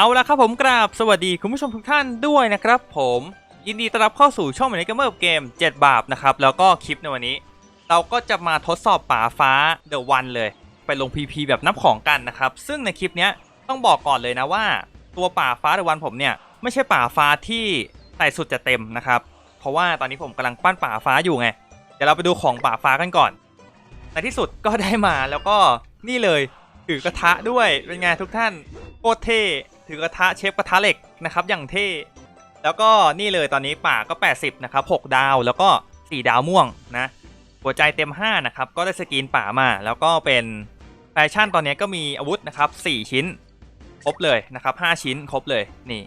เอาละครับผมกราบสวัสดีคุณผู้ชมทุกท่านด้วยนะครับผมยินดีต้อนรับเข้าสู่ช่องเหมือนเกมเมอร์เกม 7 บาปนะครับ แล้วก็คลิปในวันนี้ เราก็จะมาทดสอบป่าฟ้าเดอะวันเลย ไปลง PP แบบนับของกันนะครับ ซึ่งในคลิปนี้ต้องบอกก่อนเลยนะว่า ตัวป่าฟ้าเดอะวันผมเนี่ย ไม่ใช่ป่าฟ้าที่ไต่สุดจะเต็มนะครับ เพราะว่าตอนนี้ผมกำลังปั้นป่าฟ้าอยู่ไงเดี๋ยวเราไปดูของป่าฟ้ากันก่อนในที่สุดก็ได้มาแล้วก็นี่เลยถือกระทะด้วยเป็นไงทุกท่าน โคตรเท่ถือกระทะเชฟกระทะเหล็กนะครับอย่างเท่แล้วก็นี่เลยตอนนี้ป่าก็ 80 นะครับ 6 ดาวแล้วก็ 4 ดาวม่วงนะ หัวใจเต็ม 5 นะครับ ก็ได้สกรีนป่ามา แล้วก็เป็นแฟชั่นตอนนี้ก็มีอาวุธนะครับ 4 ชิ้น ครบเลยนะครับ 5 ชิ้นครบเลยนี่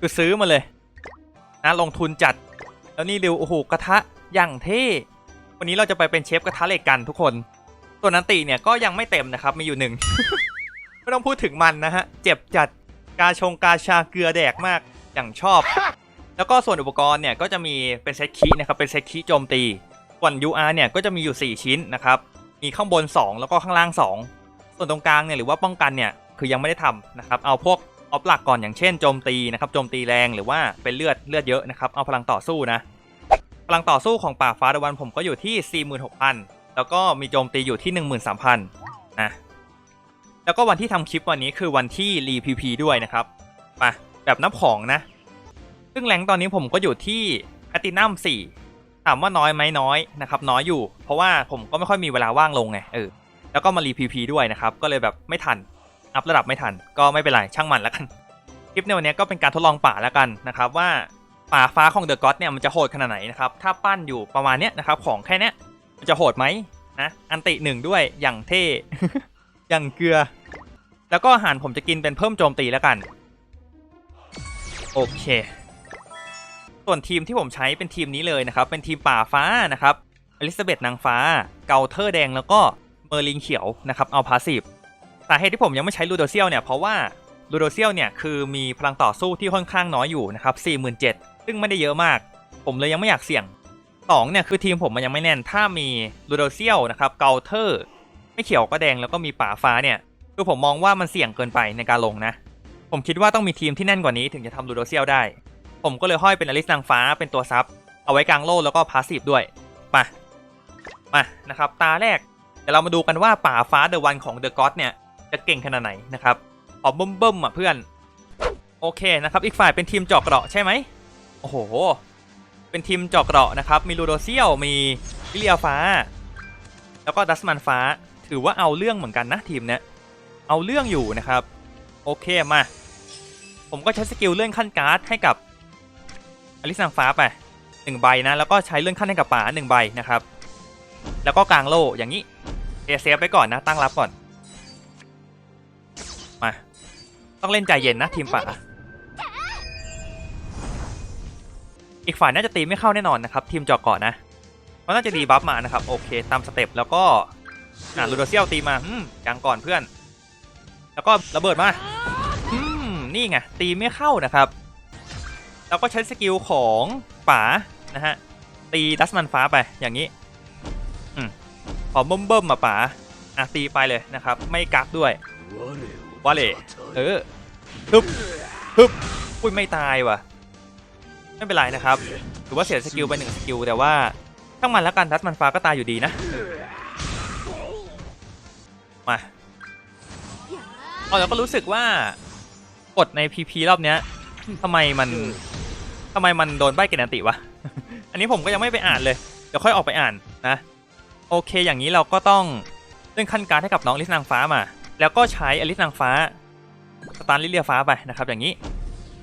คือซื้อมาเลยนะลงทุนจัด แล้วนี่ดูโอ้โหกระทะอย่างเท่วันนี้เราจะไปเป็นเชฟกระทะเหล็กกันทุกคน ตัวนันติเนี่ยก็ยังไม่เต็มนะครับมีอยู่หนึ่ง ไม่ต้องพูดถึงมันนะฮะ เจ็บจัดกาชงกาชาเกลือแดกมากอย่างชอบ แล้วก็ส่วนอุปกรณ์เนี่ยก็จะมีเป็นเซตคีนะครับเป็นเซตคีโจมตีส่วน UR เนี่ยก็จะมีอยู่ 4 ชิ้นนะครับ มีข้างบน 2 แล้วก็ข้างล่าง 2 ส่วนตรงกลางเนี่ยหรือว่าป้องกันเนี่ยคือยังไม่ได้ทำนะครับ เอาพวกออฟหลักก่อนอย่างเช่นโจมตีนะครับโจมตีแรงหรือว่าเป็นเลือดเลือดเยอะนะครับเอาพลังต่อสู้นะพลังต่อสู้ของป่าฟ้าตะวันผมก็อยู่ที่ 46,000 แล้วก็มีโจมตีอยู่ที่ 13,000นะ แล้วก็วันที่ทำคลิปวันนี้คือวันที่รีพีพีด้วยนะครับ มาแบบนับของนะ ซึ่งแรงตอนนี้ผมก็อยู่ที่แพตินัม4ถามว่าน้อยไหมน้อยนะครับ น้อยอยู่ เพราะว่าผมก็ไม่ค่อยมีเวลาว่างลงไงเออแล้วก็มารีพีพีด้วยนะครับ ก็เลยแบบไม่ทัน อัพระดับไม่ทัน ก็ไม่เป็นไรช่างมันแล้วกัน คลิปในวันนี้ก็เป็นการทดลองป่าแล้วกันนะครับ ว่าป่าฟ้าของเดอะก็ d เนี่ยมันจะโหดขนาดไหนนะครับ ถ้าปั้นอยู่ประมาณเนี้ยนะครับ ของแค่เนี้ยมันจะโหดไหมนะ อันติหนึ่งด้วยอย่างเท่ อย่างเกลือ แล้วก็อาหารผมจะกินเป็นเพิ่มโจมตีแล้วกัน โอเค ส่วนทีมที่ผมใช้เป็นทีมนี้เลยนะครับ เป็นทีมป่าฟ้านะครับอลิซาเบธนางฟ้า เกาเทอร์แดงแล้วก็เมอร์ลิงเขียวนะครับเอาพาสีฟสาเหตุที่ผมยังไม่ใช้ลูโดเซียลเนี่ยเพราะว่าลูโดเซียลเนี่ยคือมีพลังต่อสู้ที่ค่อนข้างน้อยอยู่นะครับ47,000ซึ่งไม่ได้เยอะมาก ผมเลยยังไม่อยากเสี่ยงสองเนี่ยคือทีมผมมันยังไม่แน่น ถ้ามีลูโดเซียลนะครับเกาเทอร์ เขียวก็แดงแล้วก็มีป่าฟ้าเนี่ยคือผมมองว่ามันเสี่ยงเกินไปในการลงนะ ผมคิดว่าต้องมีทีมที่แน่นกว่านี้ถึงจะทำลูโดเซียลได้ ผมก็เลยห้อยเป็นอลิสนางฟ้าเป็นตัวซับเอาไว้กลางโล่แล้วก็พาสซีฟด้วยมามานะครับตาแรกเดี๋ยวเรามาดูกันว่าป่าฟ้าเดอะวันของเดอะก็ d เนี่ยจะเก่งขนาดไหนนะครับขอเบิ่มๆอะเพื่อนโอเคนะครับอีกฝ่ายเป็นทีมจาะเกราะใช่ไหมโอ้โห เป็นทีมจาะเกราะนะครับมีลูโดเซียลมีวิเลียฟ้า แล้วก็ดัสมันฟ้า ถือว่าเอาเรื่องเหมือนกันนะทีมเนี้ยเอาเรื่องอยู่นะครับ โอเคมา ผมก็ใช้สกิลเลื่อนขั้นการ์ดให้กับอลิสนางฟ้าไปหนึ่งใบนะแล้วก็ใช้เลื่อนขั้นให้กับป่าหนึ่งใบนะครับ แล้วก็กลางโล่อย่างนี้เอเซฟไปก่อนนะตั้งรับก่อนมาต้องเล่นใจเย็นนะทีมป่าอีกฝ่ายน่าจะตีไม่เข้าแน่นอนนะครับทีมจอกก่อนนะเพราะน่าจะดีบัฟมานะครับโอเคตามสเต็ปแล้วก็ อ่าลูโดเซียลตีมาอืมยังก่อนเพื่อน แล้วก็ระเบิดมาอืมนี่ไงตีไม่เข้านะครับ แล้วก็ใช้สกิลของป๋านะฮะตีดัสมันฟ้าไปอย่างนี้อืมขอเบิ่มเบิ่มมาป๋าอะตีไปเลยนะครับ ไม่กักด้วยวาเล่เออฮึบฮึบอุ้ยไม่ตายว่ะ ไม่เป็นไรนะครับถือว่าเสียสกิลไปหนึ่งสกิลแต่ว่าทั้งมันแล้วกันดัสมันฟ้าก็ตายอยู่ดีนะ มาเอาแล้วก็รู้สึกว่ากดใน PP รอบเนี้ยทำไมมันทำไมมันโดนใบเกณติวะ อันนี้ผมก็ยังไม่ไปอ่านเลย เดี๋ยวค่อยออกไปอ่านนะ โอเคอย่างนี้เราก็ต้องเรื่องขั้นการให้กับน้องลิสนางฟ้ามา แล้วก็ใช้อลิสนางฟ้าสตาร์ลิเลียฟ้าไปนะครับ อย่างนี้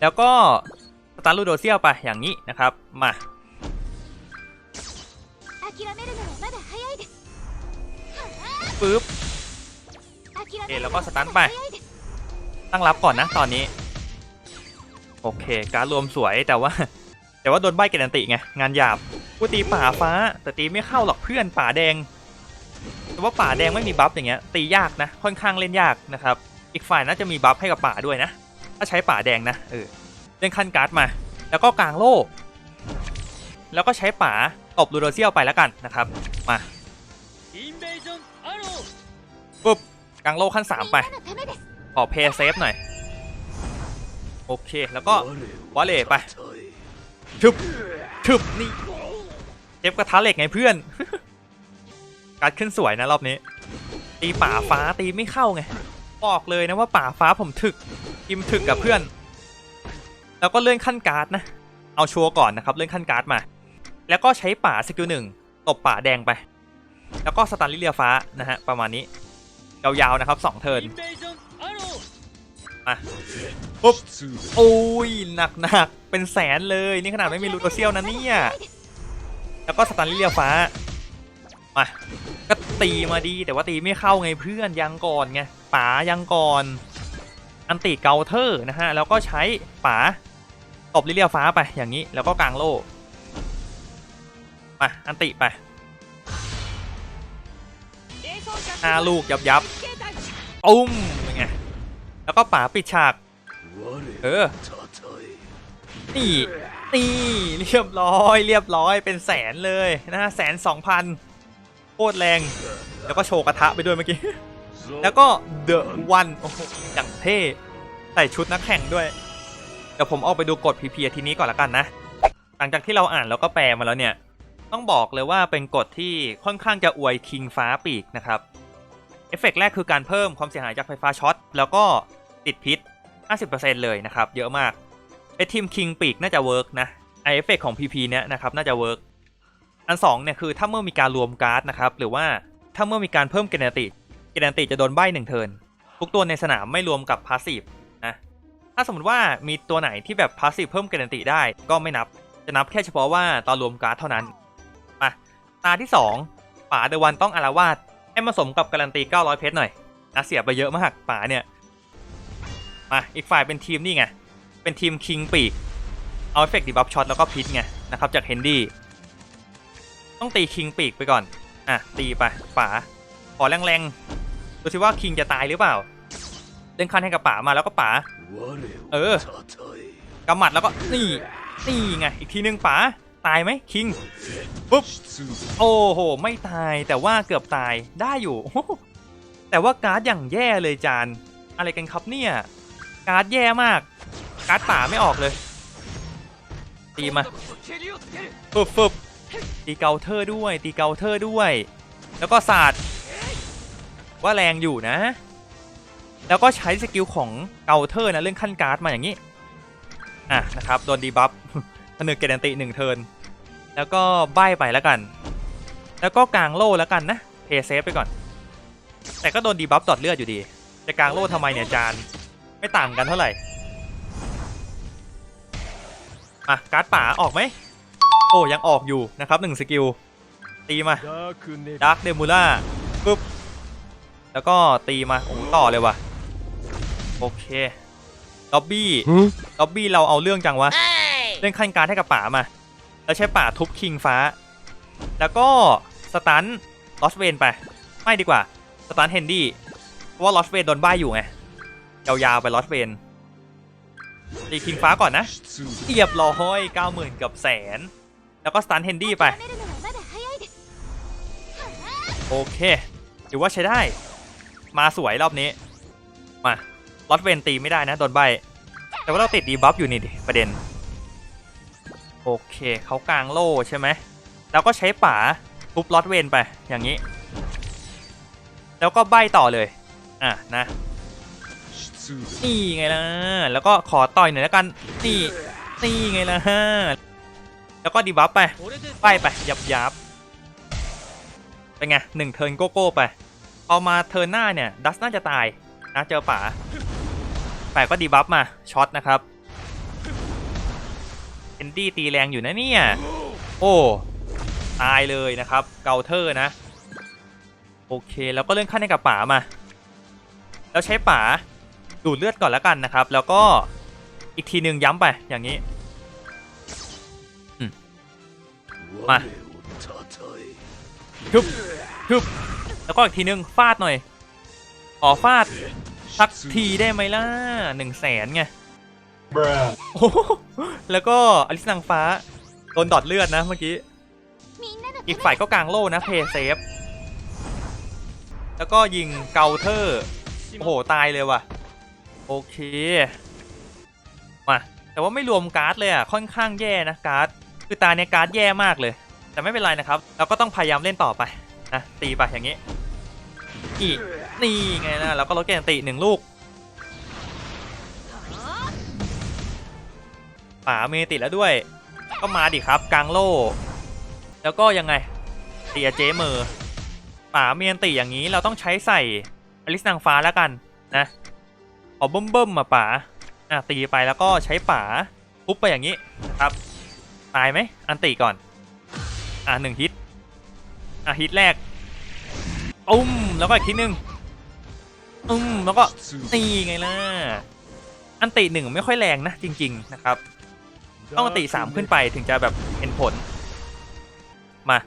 แล้วก็สตาร์ลูโดเซียไปอย่างนี้นะครับมาปึ๊บ เอแล้วก็สตันไป ตั้งรับก่อนนะตอนนี้ โอเค การรวมสวยแต่ว่า แต่ว่าโดนใบเกนันติไง งานหยาบกูตีป่าฟ้า แต่ตีไม่เข้าหรอกเพื่อนป่าแดง แต่ว่าป่าแดงไม่มีบัฟอย่างเงี้ย ตียากนะ ค่อนข้างเล่นยากนะครับ อีกฝ่ายน่าจะมีบัฟให้กับป่าด้วยนะ ถ้าใช้ป่าแดงนะ เออ เล่นคันการ์ดมา แล้วก็กลางโล่แล้วก็ใช้ป่าตบลูโดเซียลไปแล้วกันนะครับ มา กังโลขั้น 3 ไป ขอเพย์เซฟหน่อย โอเค แล้วก็วอลเล่ไปทึบทึบนี่เจ็บกระทะเหล็กไงเพื่อน การขึ้นสวยนะรอบนี้ ตีป่าฟ้าตีไม่เข้าไง บอกเลยนะว่าป่าฟ้าผมถึก อิมถึกกับเพื่อน แล้วก็เลื่อนขั้นการ์ดนะ เอาชัวร์ก่อนนะครับ เลื่อนขั้นการ์ดมา แล้วก็ใช้ป่าสกิลหนึ่งตบป่าแดงไป แล้วก็สตาร์ลิเลียฟ้านะฮะประมาณนี้ ยาวๆนะครับสองเทิร์นมาปุ๊บโอ้ยหนักๆเป็นแสนเลยนี่ขนาดไม่มีลูโตเซียลนะเนี่ยแล้วก็สตันลิเลียฟ้ามาก็ตีมาดีแต่ว่าตีไม่เข้าไงเพื่อนยังก่อนไงป๋ายังก่อน อันติเกาเทอร์นะฮะแล้วก็ใช้ป๋าตบลิเลียฟ้าไปอย่างนี้แล้วก็กลางโล่มาอันติไป ห้าลูกยับยับตุ้มเป็นไงแล้วก็ป๋าปิดฉาก เออ นี่นี่เรียบร้อย เรียบร้อยเป็นแสนเลยนะฮะแสนสองพันโคตรแรง แล้วก็โชว์กระทะไปด้วยเมื่อกี้ แล้วก็ The One โอ้โหอย่างเท่ใส่ชุดนักแข่งด้วย เดี๋ยวผมออกไปดูกฎ PP ทีนี้ก่อนละกันนะ หลังจากที่เราอ่านแล้วก็แปลมาแล้วเนี่ย ต้องบอกเลยว่าเป็นกฎที่ค่อนข้างจะอวยคิงฟ้าปีกนะครับ เอฟเฟกต์แรกคือการเพิ่มความเสียหายจากไฟฟ้าช็อตแล้วก็ติดพิษ 50%เลยนะครับ เยอะมากไอทีมคิงปีกน่าจะเวิร์กนะไอเอฟเฟกของ PP เนี้ยนะครับน่าจะเวิร์กอันสองเนี่ยคือถ้าเมื่อมีการรวมการ์ดนะครับหรือว่าถ้าเมื่อมีการเพิ่มเกเนติเกเนติจะโดนใบ้หนึ่งเทิร์นทุกตัวในสนามไม่รวมกับพาสซีฟนะถ้าสมมติว่ามีตัวไหนที่แบบพาสซีฟเพิ่มเกเนติได้ก็ไม่นับจะนับแค่เฉพาะว่าตอนรวมการ์ดเท่านั้นมาตาที่สองป๋าเดวันต้องอารวาส ให้มาสมกับการันตี 900 เพชรหน่อยนะเสียไปเยอะมากป๋าเนี่ยมาอีกฝ่ายเป็นทีมนี่ไง เป็นทีมคิงปีก เอาเอฟเฟกต์ดีบัฟช็อตแล้วก็พิษไงนะครับจากเฮนดี้ต้องตีคิงปีกไปก่อน อะ ตีไปป๋าขอแรงๆดูสิว่าคิงจะตายหรือเปล่าเล่นคันให้กับป๋ามาแล้วก็ป๋าเออกำหมัดแล้วก็นี่นี่ไงอีกทีนึงป๋า ตายไหมคิงปุ๊บโอ้โห ไม่ตายแต่ว่าเกือบตายได้อยู่ แต่ว่าการ์ดอย่างแย่เลยจาน อะไรกันครับเนี่ย การ์ดแย่มาก การ์ดป่าไม่ออกเลย ตีมาฟึบฟึบตีเกาเทอร์ด้วย ตีเกาเทอร์ด้วย แล้วก็ศาสตร์ว่าแรงอยู่นะ แล้วก็ใช้สกิลของเกาเทอร์นะเรื่องขั้นการ์ดมาอย่างนี้ อะนะครับโดนดีบัฟ ผนึกเกดันติหนึ่งเทิร์นแล้วก็ใบไปแล้วกัน แล้วก็กลางโล่แล้วกันนะเพย์เซฟไปก่อน แต่ก็โดนดีบัฟดอดเลือดอยู่ดี จะกลางโล่ทำไมเนี่ยจานไม่ต่างกันเท่าไหร่อะการ์ดป่าออกไหมโอ้ยังออกอยู่นะครับหนึ่งสกิลตีมาดาร์คเดมูล่าปุ๊บแล้วก็ตีมาโอ้ต่อเลยว่ะโอเคล็อบบี้ล็อบบี้เราเอาเรื่องจังวะ เล่นขั้นการให้กับป่ามา แล้วใช้ป่าทุบคิงฟ้า แล้วก็สตันลอสเวนไป ไม่ดีกว่าสตันเฮนดี้เพราะว่าลอสเวนโดนบ้าอยู่ไงยาวๆไปลอสเวนตีคิงฟ้าก่อนนะเอียบรอห้อยเก้าหมื่นกับแสน แล้วก็สตันเฮนดี้ไป โอเคถือว่าใช้ได้ มาสวยรอบนี้ มาลอสเวนตีไม่ได้นะโดนใบแต่ว่าเราติดดีบัฟอยู่นี่ดิประเด็น โอเคเขากลางโล่ใช่ไหมแล้วก็ใช้ป่าทุบล็อสเวนไปอย่างนี้ แล้วก็ใบต่อเลย อะนะนี่ไงล่ะ แล้วก็ขอต่อยหน่อยแล้วกัน นี่นี่ไงล่ะ แล้วก็ดีบัฟไปไปไปยับยับเป็นไงหนึ่งเทิร์นโกโก้ไปพอมาเทิร์นหน้าเนี่ย ดัสน่าจะตายนะเจอป่าแต่ก็ดีบัฟมาช็อตนะครับ เอนดี้ตีแรงอยู่นะเนี่ย โอ้ ตายเลยนะครับ เกาเทอร์นะ โอเค แล้วก็เลื่อนขั้นให้กับป่ามา แล้วใช้ป่าดูดเลือดก่อนแล้วกันนะครับ แล้วก็อีกทีหนึ่งย้ำไปอย่างนี้มาทึบทึบแล้วก็อีกทีนึงฟาดหน่อยขอฟาดสักทีได้ไหมล่ะหนึ่งแสนไง โอแล้วก็อลิสนางฟ้าโดนดอดเลือดนะเมื่อกี้ อีกฝ่ายก็กลางโล่นะเพย์เซฟ แล้วก็ยิงเกาเทอร์ โอ้โห ตายเลยว่ะ โอเค มา แต่ว่าไม่รวมการ์ดเลยอะ ค่อนข้างแย่นะการ์ด คือตาเนี่ยการ์ดแย่มากเลย แต่ไม่เป็นไรนะครับ เราก็ต้องพยายามเล่นต่อไปนะตีไปอย่างนี้อีนี่ไงนะ เราก็ลดแกนตีหนึ่งลูก ป๋าเมติแล้วด้วย ก็มาดิครับกลางโล่ แล้วก็ยังไงเตียเจเมอร์ป๋าเมียนติอย่างนี้เราต้องใช้ใส่อลิสนางฟ้าแล้วกันนะขอเบิ่มเบิ่มๆมาป๋าอะตีไปแล้วก็ใช้ป๋าปุ๊บไปอย่างนี้ครับตายไหมอันติก่อน อะหนึ่งฮิตอะฮิตแรกอุ้มแล้วก็อีกทีหนึ่งอุ้มแล้วก็ตีไงล่ะอันติหนึ่งไม่ค่อยแรงนะจริง ๆ นะครับ ต้องตีสามขึ้นไปถึงจะแบบเห็นผล มา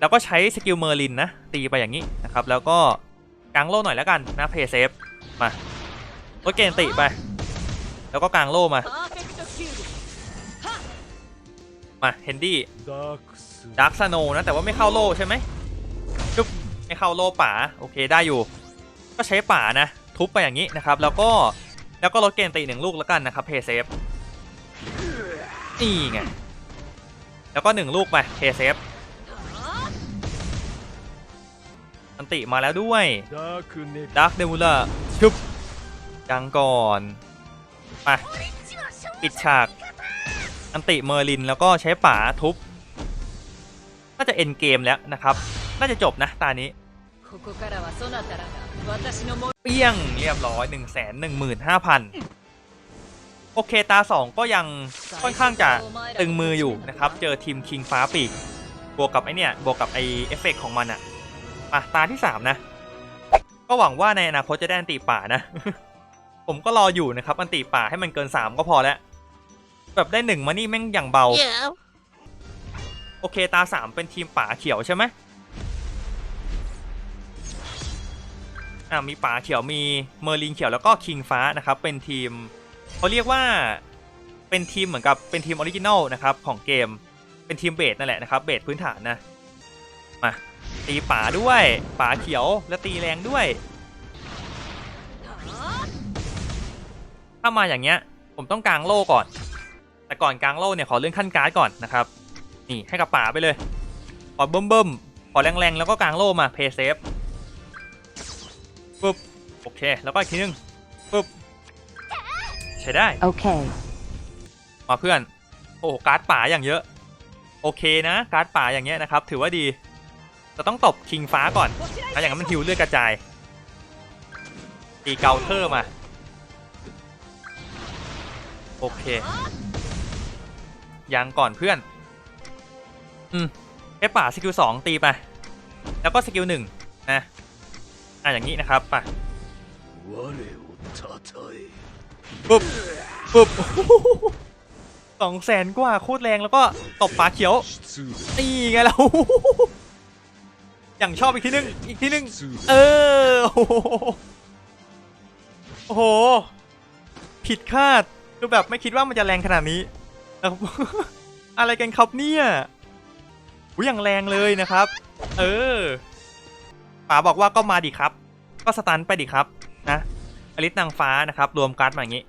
แล้วก็ใช้สกิลเมอร์ลินนะ ตีไปอย่างนี้นะครับ แล้วก็กางโล่หน่อยแล้วกันนะเพย์เซฟมาลดเกณฑ์ตีไป แล้วก็กางโล่มา มาเฮนดี้ดาร์คสโนนะแต่ว่าไม่เข้าโล่ใช่ไหมจุ๊บไม่เข้าโล่ป่าโอเคได้อยู่ ก็ใช้ป่านะ ทุบไปอย่างนี้นะครับ แล้วก็แล้วก็ลดเกณฑ์ตีหนึ่งลูกแล้วกันนะครับเพย์เซฟ นี่ไง แล้วก็หนึ่งลูกไปเคเซฟอันติมาแล้วด้วยดาร์คเดมูล่าชุบดังก่อนมาปิดฉาก อันติเมอร์ลินแล้วก็ใช้ป่าทุบน่าจะเอ็นเกมแล้วนะครับ น่าจะจบนะตานี้เปี้ยงเรียบร้อย 1 1 5 0 0 0 โอเคตา 2 ก็ยังค่อนข้างจะตึงมืออยู่นะครับ เจอทีมคิงฟ้าปีก บวกกับไอเนี่ย บวกกับไอเอฟเฟกต์ของมันอะอะ ตาที่ 3 นะ ก็หวังว่าในอนาคตจะได้อันติป่านะ ผมก็รออยู่นะครับ อันติป่าให้มันเกิน 3 ก็พอแล้ว แบบได้หนึ่งมานี่แม่งอย่างเบา โอเคตา 3 เป็นทีมป่าเขียวใช่ไหมอ่ามีป่าเขียวมีเมอร์ลินเขียวแล้วก็คิงฟ้านะครับ เป็นทีม เขาเรียกว่าเป็นทีมเหมือนกับเป็นทีมออริจินอลนะครับของเกมเป็นทีมเบสนั่นแหละนะครับเบสพื้นฐานนะมาตีป่าด้วยป่าเขียวและตีแรงด้วย ถ้ามาอย่างเงี้ยผมต้องกลางโล่ก่อน แต่ก่อนกลางโล่เนี่ยขอเลื่อนขั้นการ์ดก่อนนะครับนี่ให้กับป่าไปเลยขอเบิ่มเบิ่มๆขอแรงๆแล้วก็กลางโล่มาเพย์เซฟปุ๊บโอเค แล้วก็อีกทีนึง ใช้ได้ โอเค มาเพื่อน โอ้การ์ดป่าอย่างเยอะ โอเคนะ การ์ดป่าอย่างเงี้ยนะครับ ถือว่าดีจะต้องตบคิงฟ้าก่อนถ้าอย่างนั้นมันหิวเลือดกระจาย ตีเกาเทอร์มา โอเค ยังก่อนเพื่อน อืมแค่ป่าสกิลสองตีไป แล้วก็สกิลหนึ่งนะ อะอย่างนี้นะครับป่ะ ปุ๊บปุ๊บสองแสนกว่าโคตรแรงแล้วก็ตบป่าเขียว失นี่ไงเราอย่างชอบอีกทีนึงอีกทีนึงเออโอ้โหโอ้โห ผิดคาดคือแบบไม่คิดว่ามันจะแรงขนาดนี้นะครับอะไรกันครับเนี่ยอุ้ยอย่างแรงเลยนะครับ เออป๋าบอกว่าก็มาดิครับ ก็สตันไปดิครับนะ อลิสนางฟ้านะครับ รวมการ์ดมาอย่างนี้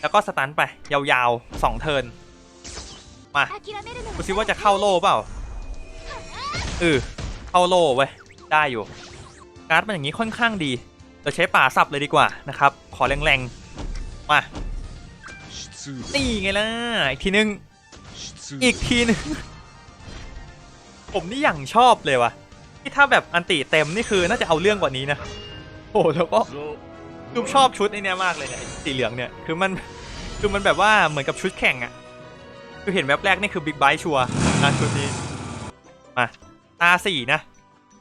แล้วก็สตันไป ยาวๆ2เทิร์นมาดูซิว่าจะเข้าโล่เปล่าเออเข้าโล่เว้ยได้อยู่ การ์ดมันอย่างนี้ค่อนข้างดีเราใช้ป่าสับเลยดีกว่านะครับ ขอแรงๆ มาตีไงล่ะ อีกทีนึง อีกทีนึง ผมนี่อย่างชอบเลยวะ่ะที่ถ้าแบบอันติเต็มนี่คือน่าจะเอาเรื่องกว่านี้นะ โอ้แล้วก็ คือชอบชุดไอเนี้ยมากเลยเนี่ยสีเหลืองเนี่ยคือมันคือมันแบบว่าเหมือนกับชุดแข่งอะคือเห็นแวบแรกนี่คือบิ๊กไบค์ชัวร์นะชุดนี้มาตาสี่นะ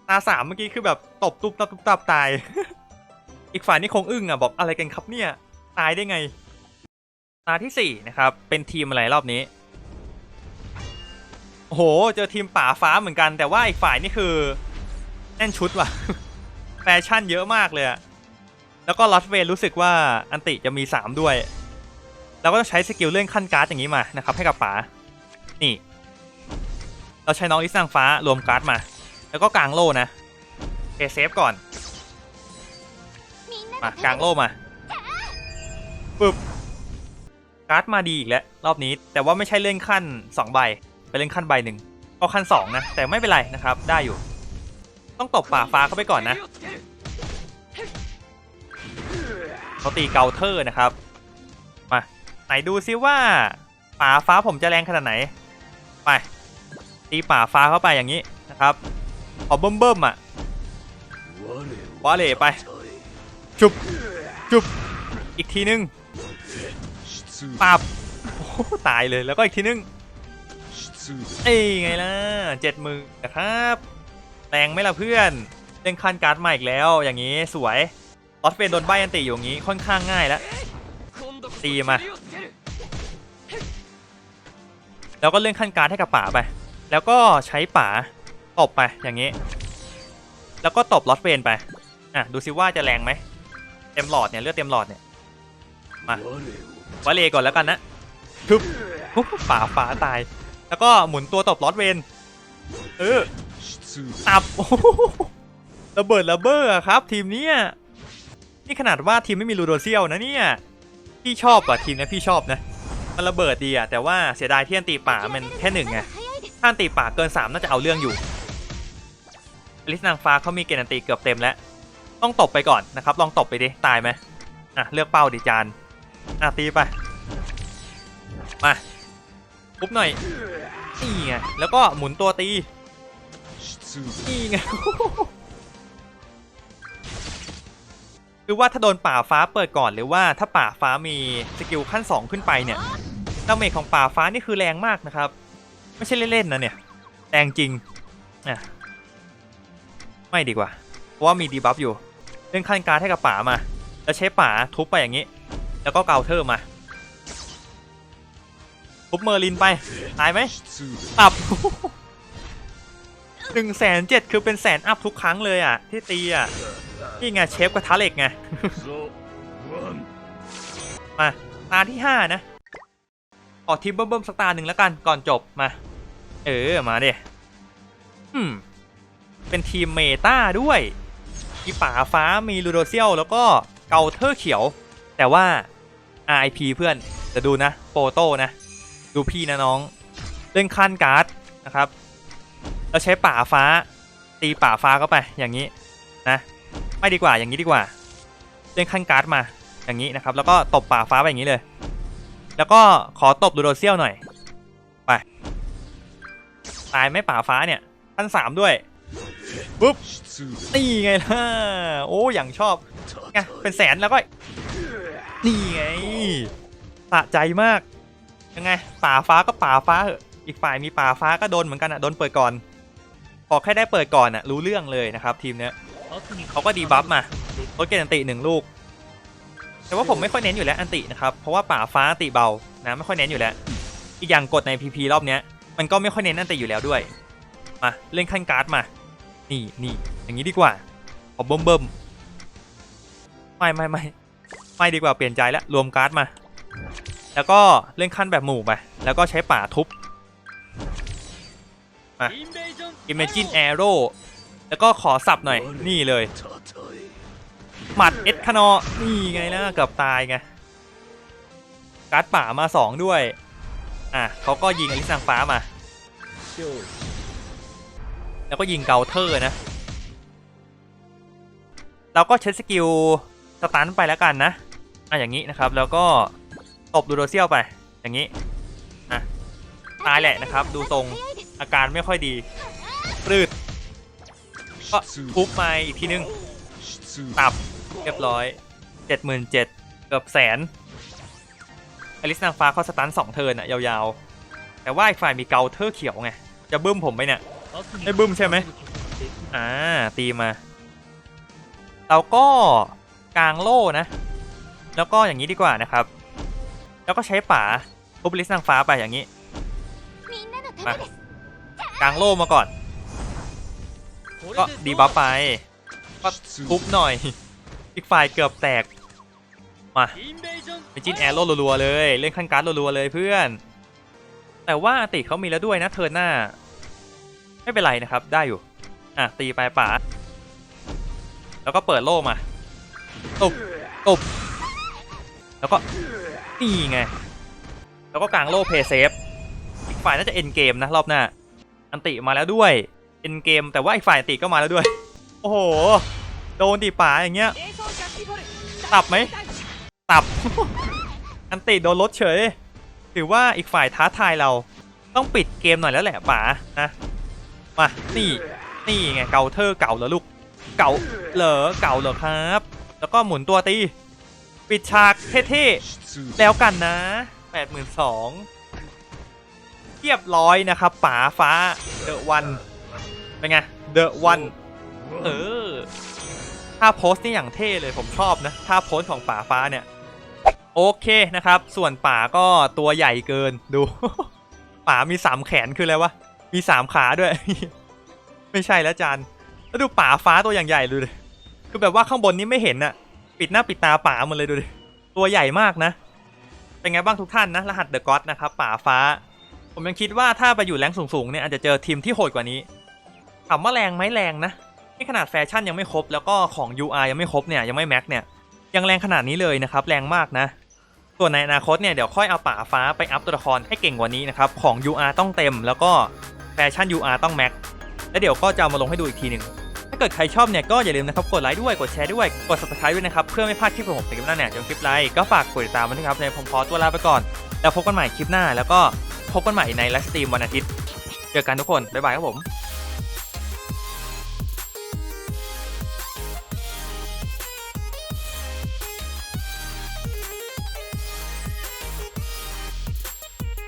ตาสามเมื่อกี้คือแบบตบตุ๊บตับตุ๊บตับตาย อีกฝ่ายนี่คงอึ้งอะบอกอะไรกันครับเนี่ย ตายได้ไง ตาที่สี่นะครับ เป็นทีมอะไรรอบนี้โอ้โห เจอทีมป่าฟ้าเหมือนกัน แต่ว่าอีกฝ่ายนี่คือแน่นชุดว่ะ แฟชั่นเยอะมากเลยอะ แล้วก็ลอสเวนรู้สึกว่าอันติจะมี 3 ด้วย เราก็ต้องใช้สกิลเลื่อนขั้นการ์ดอย่างนี้มานะครับให้กับป๋านี่ เราใช้น้องอิสังฟ้ารวมการ์ดมา แล้วก็กางโล่นะเอเซฟก่อนมากางโล่มาปึ๊บการ์ดมาดีอีกแล้วรอบนี้แต่ว่าไม่ใช่เลื่อนขั้น 2 ใบไปเลื่อนขั้นใบหนึ่งก็ขั้น 2 นะ แต่ไม่เป็นไรนะครับได้อยู่ ต้องตบป่าฟ้าเข้าไปก่อนนะ เขาตีเกาเทอร์นะครับ มาไหนดูซิว่าป่าฟ้าผมจะแรงขนาดไหน ไป ตีป่าฟ้าเข้าไปอย่างนี้นะครับขอเบิ่มเบิ่มอะวาเล่ไป จุบ จุบ อีกทีนึงปับตายเลยแล้วก็อีกทีนึงเอ้ไงล่ะเจ็ดมือนะครับแรงไม่ละเพื่อนเล่นคันการ์ดใหม่อีกแล้วอย่างนี้สวย อสเฟนโดนใบยันติอยู่งี้ค่อนข้างง่ายแล้วตีมาแล้วก็เลื่อนขั้นการให้กับป่าไป แล้วก็ใช้ป่าตบไปอย่างนี้ แล้วก็ตบลอสเฟนไปอะดูซิว่าจะแรงไหมเต็มหลอดเนี่ยเลือดเต็มหลอดเนี่ยมาวาเลก่อนแล้วกันนะทุบป่าฝาตาย แล้วก็หมุนตัวตบลอสเวนเออตับระเบิดระเบ้อครับ ทีมนี้ นี่ขนาดว่าทีมไม่มีลูโดเซียลนะเนี่ยพี่ชอบอะทีมนี้พี่ชอบนะมันระเบิดดีอะแต่ว่าเสียดายที่อันตีป่ามันแค่หนึ่งไงถ้าอันตีป่าเกิน3น่าจะเอาเรื่องอยู่อลิสนางฟ้าเขามีเกณฑ์อันตีเกือบเต็มแล้ว ต้องตบไปก่อนนะครับ ลองตบไปดิตายไหมอะเลือกเป้าดิจานอะตีไปมาปุ๊บหน่อยนี่ไงแล้วก็หมุนตัวตีนี่ไง คือว่าถ้าโดนป่าฟ้าเปิดก่อนหรือว่าถ้าป่าฟ้ามีสกิลขั้น 2 ขึ้นไปเนี่ยดาเมจของป่าฟ้านี่คือแรงมากนะครับ ไม่ใช่เล่นๆนะเนี่ยแรงจริงอะไม่ดีกว่า เพราะว่ามีดีบัฟอยู่เล่นขั้นการให้กับป่ามา แล้วใช้ป่าทุบไปอย่างนี้ แล้วก็เกาเทอร์มาทุบเมอร์ลินไปตายไหมตับหนึ่งแสนเจ็ดคือเป็นแสนอัพทุกครั้งเลยอะที่ตีอะ นี่ไงเชฟกระทะเหล็กไง มาตาที่ห้านะออกทิมเบิ้มๆสักตาหนึ่งแล้วกันก่อนจบมา เออมาเด้อืมเป็นทีมเมตาด้วยมีป่าฟ้ามีลูโดเซียลแล้วก็เกาเทอร์เขียว แต่ว่า RIP เพื่อนจะดูนะโปโต้นะ ดูพี่นะน้อง เล่นคันการ์ดนะครับแล้วใช้ป่าฟ้า ตีป่าฟ้าเข้าไปอย่างนี้นะ ไม่ดีกว่าอย่างนี้ดีกว่าเลื่นขั้นการ์ดมาอย่างนี้นะครับ แล้วก็ตบป่าฟ้าไปอย่างนี้เลย แล้วก็ขอตบดูโดเซียวหน่อยไปตายไม่ป่าฟ้าเนี่ยขั้นสามด้วยปุ๊บนี่ไงล่ะโอ้อย่างชอบไงเป็นแสนแล้วก็นี่ไงสะใจมากยังไงป่าฟ้าก็ป่าฟ้าเหอะอีกฝ่ายมีป่าฟ้าก็โดนเหมือนกันอะโดนเปิดก่อนขอแค่ได้เปิดก่อนอะรู้เรื่องเลยนะครับทีมเนี้ย เขาก็ดีบัฟมาลดเกณฑ์อันติหนึ่งลูก แต่ว่าผมไม่ค่อยเน้นอยู่แล้วอันตินะครับ เพราะว่าป่าฟ้าอันติเบานะไม่ค่อยเน้นอยู่แล้ว อีกอย่างกดใน PP รอบเนี้ย มันก็ไม่ค่อยเน้นอันติอยู่แล้วด้วย มาเล่นขั้นการ์ดมา นี่นี่อย่างนี้ดีกว่าขอเบิ่มเบิ่มไม่ไม่ไม่ไม่ดีกว่าเปลี่ยนใจแล้วรวมการ์ดมา แล้วก็เล่นขั้นแบบหมู่ไปแล้วก็ใช้ป่าทุบมา Imagine Arrow แล้วก็ขอสับหน่อยนี่เลย หมัดเอ็ดคานอนี่ไงนะเกือบตายไงการ์ดป่ามาสองด้วย อะเขาก็ยิงอลิสังฟ้ามา แล้วก็ยิงเกาเทอร์นะ เราก็เช็ดสกิลสตันไปแล้วกันนะ อะอย่างนี้นะครับ แล้วก็ตบดูโดเซียวไป อย่างนี้ อะ ตายแหละนะครับ ดูทรงอาการไม่ค่อยดี ก็ทุบมาอีกทีนึง ตับเรียบร้อย 77,000เกือบแสนอลิสนางฟ้าเขาสตันสองเทินอะยาวๆ แต่ว่าอีกฝ่ายมีเกาเทอร์เขียวไง จะบึ้มผมไหมเนี่ยไม่บึ้มใช่ไหมอ่า ตีมา เราก็กลางโล่นะ แล้วก็อย่างนี้ดีกว่านะครับ แล้วก็ใช้ป่าอุบลิสนางฟ้าไปอย่างนี้มากลางโล่มาก่อน ก็ดีบัฟไปก็ทุบหน่อยอีกฝ่ายเกือบแตก มาไปจิ้นแอร์โร่รัวๆเลย เล่นขั้นการ์ดรัวๆเลยเพื่อน แต่ว่าติเขามีแล้วด้วยนะเทิร์นหน้า ไม่เป็นไรนะครับ ได้อยู่ อะ ตีไปป่า แล้วก็เปิดโล่มาตุบตุบแล้วก็นี่ไง แล้วก็กลางโล่เพย์เซฟอีกฝ่ายน่าจะเอ็นเกมนะรอบหน้า อันติมาแล้วด้วย เอ็นเกม แต่ว่าอีกฝ่ายติก็มาแล้วด้วย โอ้โห โดนตีป่าอย่างเงี้ย ตับไหม ตับ อันติโดนรถเฉย ถือว่าอีกฝ่ายท้าทายเรา ต้องปิดเกมหน่อยแล้วแหละป่านะ มา นี่ นี่ไง เก่าเธอเก่าเหรอลูก เก่าเหรอ เก่าเหรอครับ แล้วก็หมุนตัวตี ปิดฉากเท่ๆ แล้วกันนะแปดหมื่นสองเทียบร้อยนะครับป๋าฟ้าเดอะวัน เป็นไงเดอะวันเออถ้าโพสต์นี่อย่างเท่เลยผมชอบนะถ้าโพสต์ของป่าฟ้าเนี่ย โอเคนะครับ ส่วนป่าก็ตัวใหญ่เกินดู ป่ามีสามแขนคืออะไรวะ มีสามขาด้วย ไม่ใช่แล้วจานแล้วดูป่าฟ้าตัวอย่างใหญ่ดูดิคือแบบว่าข้างบนนี้ไม่เห็นอะปิดหน้าปิดตาป่าหมดเลยดูดิตัวใหญ่มากนะ เป็นไงบ้างทุกท่านนะ รหัสเดอะก็อตนะครับป่าฟ้า ผมยังคิดว่าถ้าไปอยู่แรงสูงๆเนี่ยอาจจะเจอทีมที่โหดกว่านี้ ถามว่าแรงไหมแรงนะนี่ขนาดแฟชั่นยังไม่ครบ แล้วก็ของ UR ยังไม่ครบเนี่ยยังไม่แม็กเนี่ยยังแรงขนาดนี้เลยนะครับแรงมากนะส่วนในอนาคตเนี่ยเดี๋ยวค่อยเอาป่าฟ้าไปอัพตัวละครให้เก่งกว่านี้นะครับของ UR ต้องเต็ม แล้วก็แฟชั่น UR ต้องแม็กแล้วเดี๋ยวก็จะามาลงให้ดูอีกทีหนึ่งถ้าเกิดใครชอบเนี่ยก็อย่าลืมนะครับกดไลค์ด้วยกดแชร์ด้วยกด subscribe ด้วยนะครับเพื่อไม่พลาดคลิปของผมในคลิปหน้าเนี่ยจนคลิปไลค์ก็ฝากกดติดตามมันนะครับในผมขอตัวลาไปก่อน แล้วพบกันใหม่คลิปหน้า แล้วก็พบกันใหม่ในไลฟ์สตรีมวันอาทิตย์เจอกันทุกคนบ๊ายบายครับผม